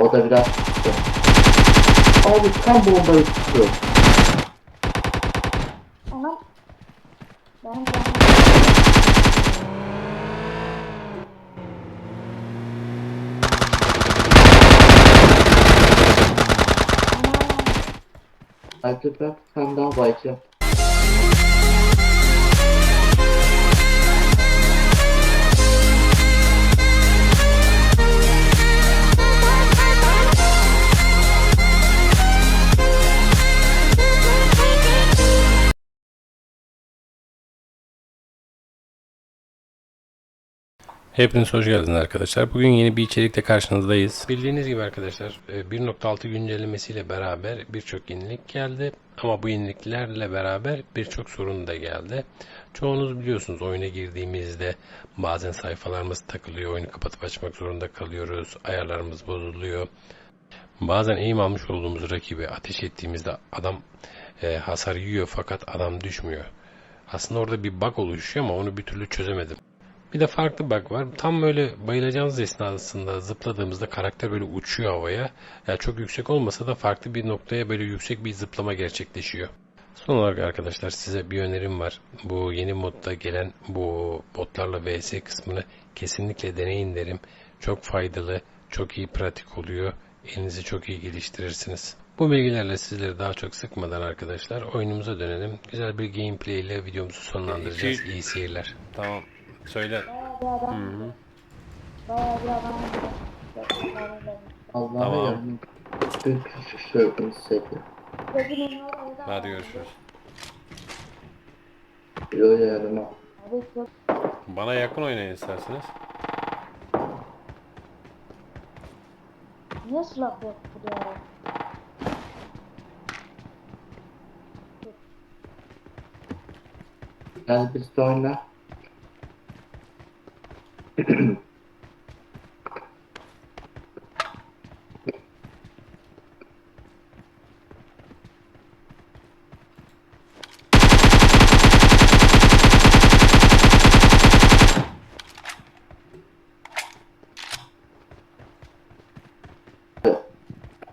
O da biraz çıktı. Abi tam bombayı tutuyor. Anam. Anam. Hadi ben sen daha bayacağım. Hepiniz hoş geldiniz arkadaşlar. Bugün yeni bir içerikle karşınızdayız. Bildiğiniz gibi arkadaşlar e, 1.6 güncellemesiyle beraber birçok yenilik geldi. Ama bu yeniliklerle beraber birçok sorun da geldi. Çoğunuz biliyorsunuz oyuna girdiğimizde bazen sayfalarımız takılıyor. Oyunu kapatıp açmak zorunda kalıyoruz. Ayarlarımız bozuluyor. Bazen eğim almış olduğumuz rakibi ateş ettiğimizde adam e, hasar yiyor fakat adam düşmüyor. Aslında orada bir bug oluşuyor ama onu bir türlü çözemedim. Bir de farklı bug var. Tam böyle bayılacağınız esnasında zıpladığımızda karakter böyle uçuyor havaya. Yani çok yüksek olmasa da farklı bir noktaya böyle yüksek bir zıplama gerçekleşiyor. Son olarak arkadaşlar size bir önerim var. Bu yeni modda gelen bu botlarla vs kısmını kesinlikle deneyin derim. Çok faydalı, çok iyi pratik oluyor. Elinizi çok iyi geliştirirsiniz. Bu bilgilerle sizleri daha çok sıkmadan arkadaşlar oyunumuza dönelim. Güzel bir gameplay ile videomuzu sonlandıracağız. İyi seyirler. Tamam. Söyle. Bayağı bir adam. Bayağı bir adam. Gerçekten Allah'a Tamam. yardım. Bütün. Hadi görüşürüz. Bana yakın oynayın isterseniz. niye silah yok bu diyorum. Gel biz de oyna.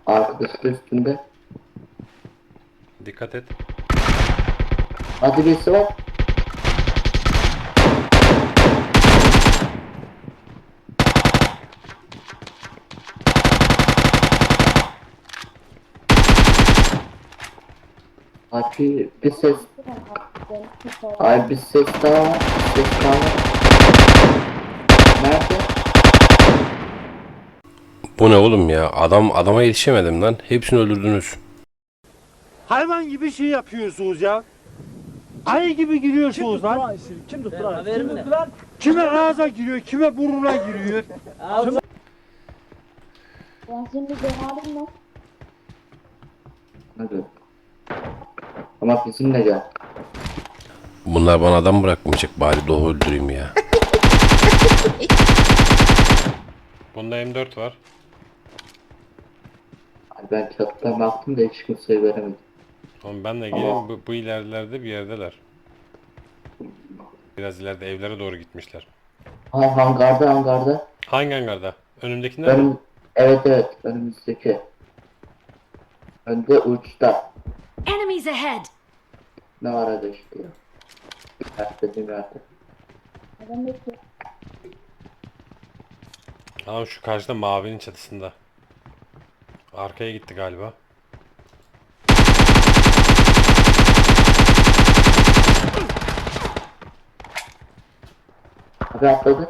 Arkadaşı da üstünde. Dikkat et. Hadi birisi var. Abi bir ses, ay bir ses daha var, bir ses daha var. Nerede? Bu ne oğlum ya? Adam adama yetişemedim lan. Hepsini öldürdünüz. Hayvan gibi şey yapıyorsunuz ya. Ayı gibi giriyorsunuz lan. Kim tuttu lan? Kim tuttu lan? Kime ağza giriyor, kime burnuna giriyor. Ben şimdi denerim mi? Hadi. Ama bizimle gel. Bunlar bana adam bırakmayacak. Bari doğu öldüreyim ya. Bunda M4 var. Ay Ben çatıdan baktım da hiç kimseyi göremedim. Oğlum ben de Tamam. gelin bu, bu ilerilerde bir yerdeler. Biraz ileride evlere doğru gitmişler. Ha hangarda hangarda. Hangi hangarda? Önümdekiler mi? Evet evet önümüzdeki. Önde uçta. Enemies ahead! Ne ya. Her dediğim yerde. Adam bekliyor. Tamam şu karşıda mavinin çatısında. Arkaya gitti galiba. Abi atladı.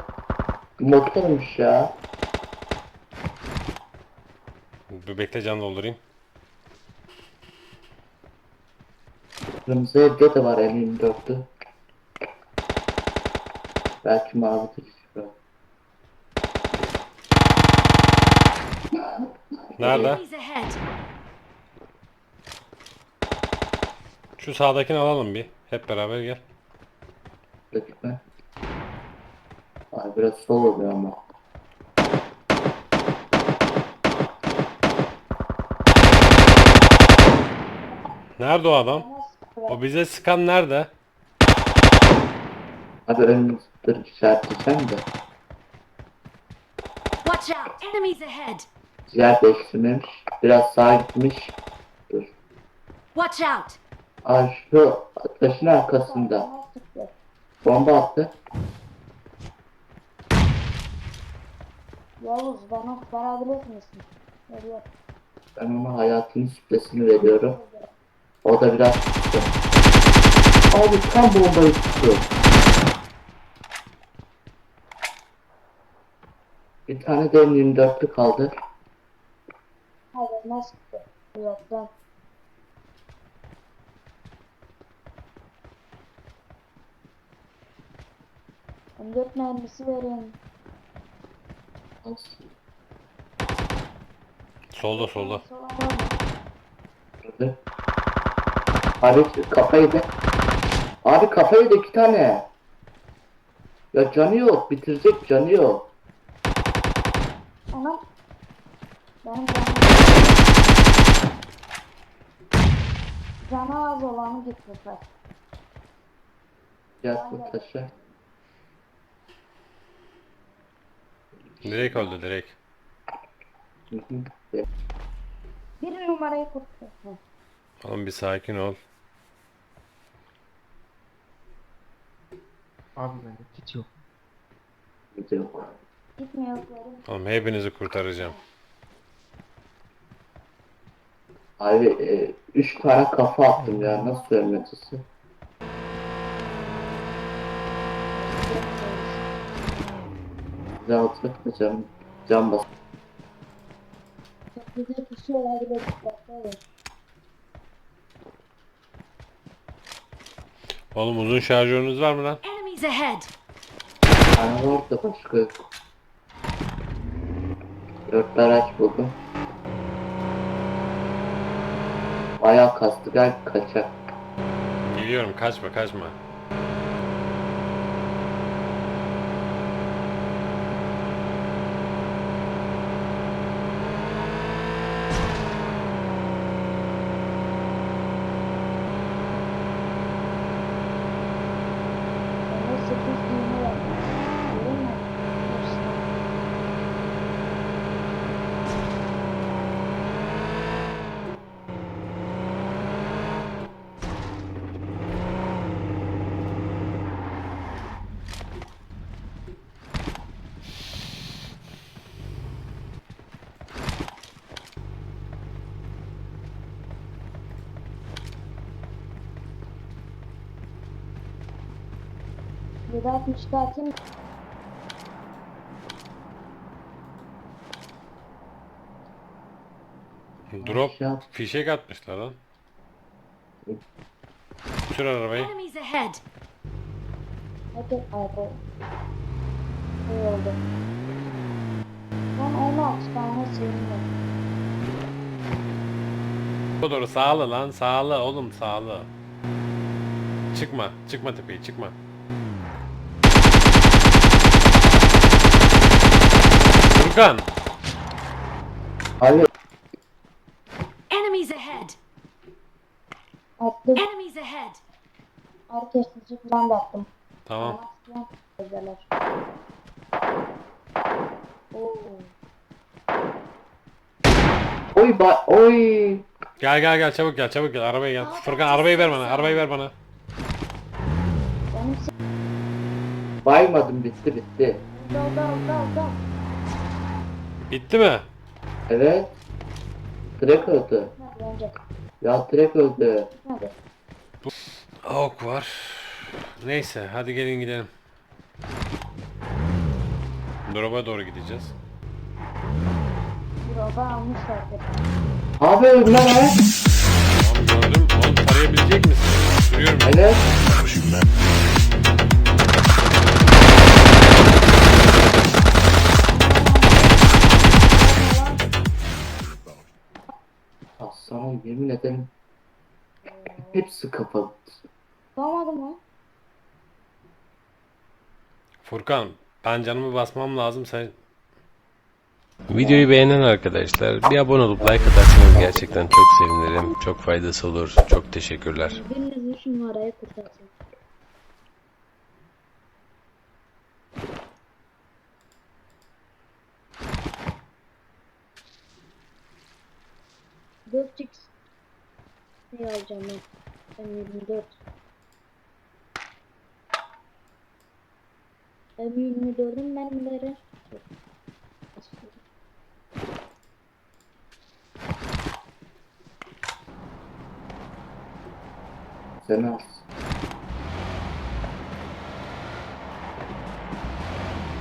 Motormuş ya. Bir bekle can doldurayım. Kırmızı evde de var M24'lü. Belki mavi de. Nerede? Şu sağdakini alalım bir. Hep beraber gel. Gitme. Ay biraz sol oluyor ama. Nerede o adam? O bize sıkan nerede? Abi önümüzde işaretlesem de. Watch out! Enemies ahead! Yer değiştirmemiş. Biraz sağa gitmiş. Dur. Watch out! Aa şu taşın arkasında. Bomba attı. Yavuz bana verebilir misin? Veriyor. Ben ona hayatının sütlesini veriyorum. O da biraz tuttu. Abi tam bombayı tuttu. Bir tane de M24'lü kaldı. Hayır sıktı? Yok ben. M4 mermisi verin. Solda solda. Mı? Gördü. Abi kafayı da. Abi kafayı da iki tane. Ya canı yok. Bitirecek canı yok. Anam. Ben. Canı az olanı gitmişler. Gel bu taşı. Direkt öldü direkt. Bir numarayı kurtar. Oğlum bir sakin ol. Abi bende kit yok. Bir de yok. Gitmiyor. Oğlum hepinizi kurtaracağım. Abi e, üç tane kafa attım ya. Nasıl ölmedisi? Bize alacak mı canım? Can bas. Çok güzel kişi olabilir. Oğlum uzun şarjörünüz var mı lan? Enemies ahead! var da başka yok. Dört araç buldum. Bayağı kastı gel kaçak. Geliyorum kaçma kaçma. 760 atayım. Drop fişek atmışlar lan. Sür arabayı. Enemies ahead. Hadi abi. İyi oldu. Ben 16 tane sığındım. O doğru sağlı lan sağlı oğlum sağlı. Çıkma çıkma tepeye çıkma. Furkan Abi Enemies ahead! Attım. Enemies ahead! Herkes sıcak ben de attım. tamam. Oo. oy ba oy. Gel gel gel çabuk gel çabuk gel arabaya gel. Furkan arabayı ver bana arabayı ver bana. Benim Baymadım bitti bitti. Dal dal dal dal. Bitti mi? Evet. Direkt öldü. Ya direkt öldü. Hadi. Ok var. Neyse hadi gelin gidelim. Drop'a doğru gideceğiz. Bir oda almışlar. Abi ölme lan. Tamam gördüm. Oğlum tarayabilecek misin? Sürüyorum. Evet. Sana yemin ederim hepsi kapalı. Tamam mı? Furkan ben canımı basmam lazım sen Videoyu beğenen arkadaşlar bir abone olup like atarsanız gerçekten çok sevinirim. Çok faydası olur. Çok teşekkürler. Biriniz şu numarayı kurtarsın. Ne alacağım ben? Ben 24. Ben 24'ün mermileri. Sen az.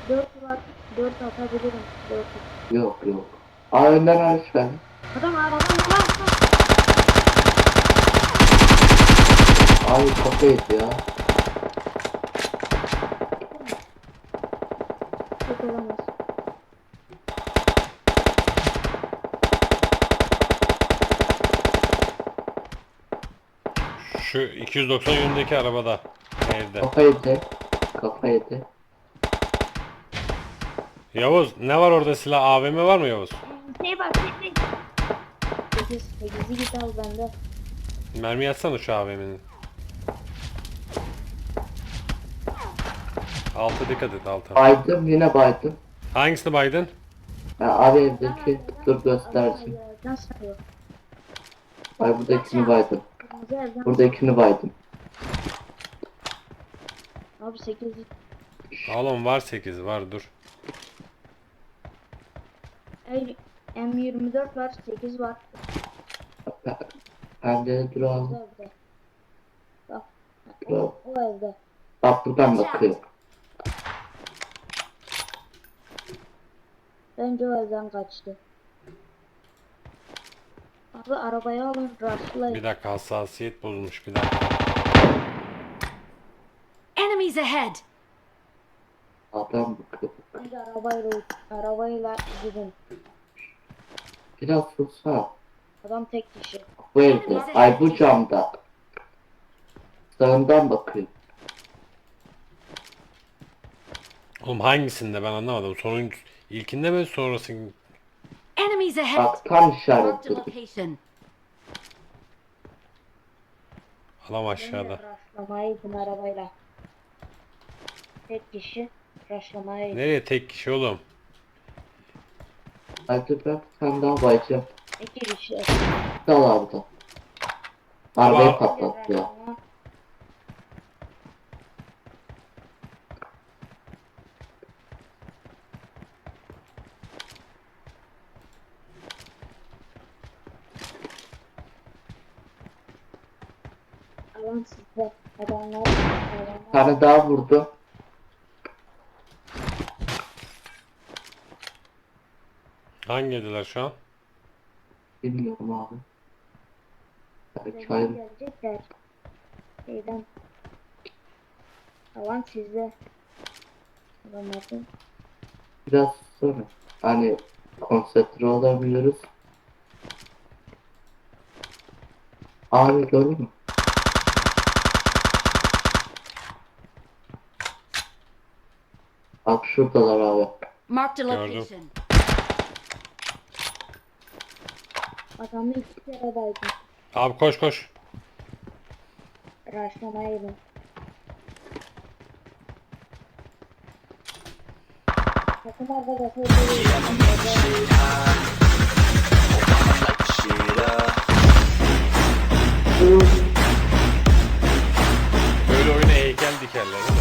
Dört var. Dört atabilirim. Dört. Yok yok. Aa önden ver. Adam aradan Abi kafa yedi ya. Çok olamaz. Şu 290 yönündeki arabada. Evde. Kafa yedi. Kafa yedi. Yavuz ne var orada silah? AVM var mı Yavuz? Şey bak. Şey, 8. 8'i git al bende. Mermi atsana şu AVM'nin. Altı dikkat et altı. Baydım yine baydım. Hangisini baydın? Ya abi evdeki dur göstersin. Ay buradakini baydım. Kırmızı evden. Buradakini baydım. Abi 8 Oğlum var 8 var dur. Ey, M24 var 8 var. Bende dur abi. Bak. Dur. O evde. Bak buradan bakıyor. Bence o evden kaçtı. Abi arabayı alın Bir rushlayın. dakika hassasiyet bozulmuş bir dakika. Enemies ahead! Adam. Bence arabayla arabayla gidin. Biraz susar. Adam tek kişi. Bu evde. Ay bu camda. Sağından bakıyor. Oğlum hangisinde ben anlamadım. Sonun ilkinde mi sonrası? Enemies ahead! Tam Marked a işaretledim. location. Adam aşağıda. Rushlamayı gidin arabayla. Tek kişi gidin. Nereye tek kişi oğlum? Hadi ben sen daha bayacağım. İki kişi. Dal abi da. Arabayı patlattı ya. Alan sizde. Adamlar. Bir tane daha vurdu. Hangi evdeler şu an? Bilmiyorum abi. Belki Birazdan hayır. gelecekler. Şeyden. Alan sizde. Adamların. Biraz sonra. Hani konsantre olabiliyoruz. Abi gördün mü? Bak şuradalar abi. Marked a Gördüm. location. Adamı iki kere baydım. Abi koş koş. Raşlamaya gidin. Takım arkadaşı öldürüyor. Böyle oyuna heykel dikerler?